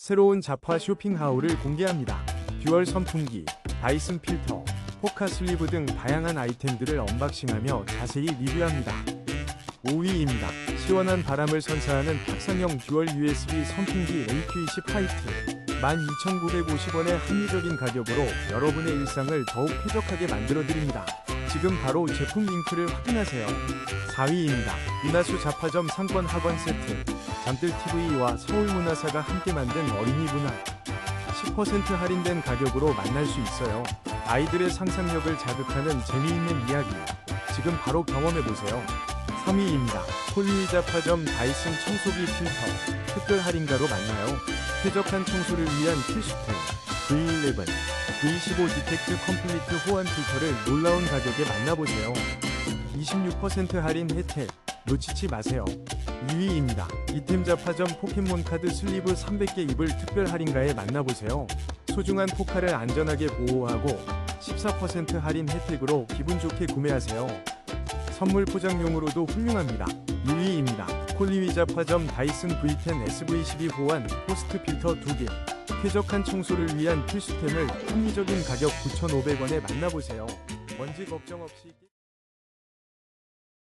새로운 자파 쇼핑하울을 공개합니다. 듀얼 선풍기, 다이슨 필터, 포카 슬리브 등 다양한 아이템들을 언박싱하며 자세히 리뷰합니다. 5위입니다. 시원한 바람을 선사하는 탁상형 듀얼 USB 선풍기 AQ20 화이트 12,950원의 합리적인 가격으로 여러분의 일상을 더욱 쾌적하게 만들어드립니다. 지금 바로 제품 링크를 확인하세요. 4위입니다. 이나수 자파점 상권 학원 세트 잠들 TV와 서울문화사가 함께 만든 어린이 문화 10% 할인된 가격으로 만날 수 있어요. 아이들의 상상력을 자극하는 재미있는 이야기 지금 바로 경험해보세요. 3위입니다. 폴리 자파점 다이슨 청소기 필터 특별 할인가로 만나요. 쾌적한 청소를 위한 필수템 V11, V15 디텍트 컴플리트 호환 필터를 놀라운 가격에 만나보세요. 26% 할인 혜택 놓치지 마세요. 2위입니다. 이템 자파점 포켓몬 카드 슬리브 300개 입을 특별 할인가에 만나보세요. 소중한 포카를 안전하게 보호하고 14% 할인 혜택으로 기분 좋게 구매하세요. 선물 포장용으로도 훌륭합니다. 1위입니다. 콜리위자 파점 다이슨 V10 SV12 호환 포스트 필터 2개. 쾌적한 청소를 위한 필수템을 합리적인 가격 9,500원에 만나보세요. 먼지 걱정 없이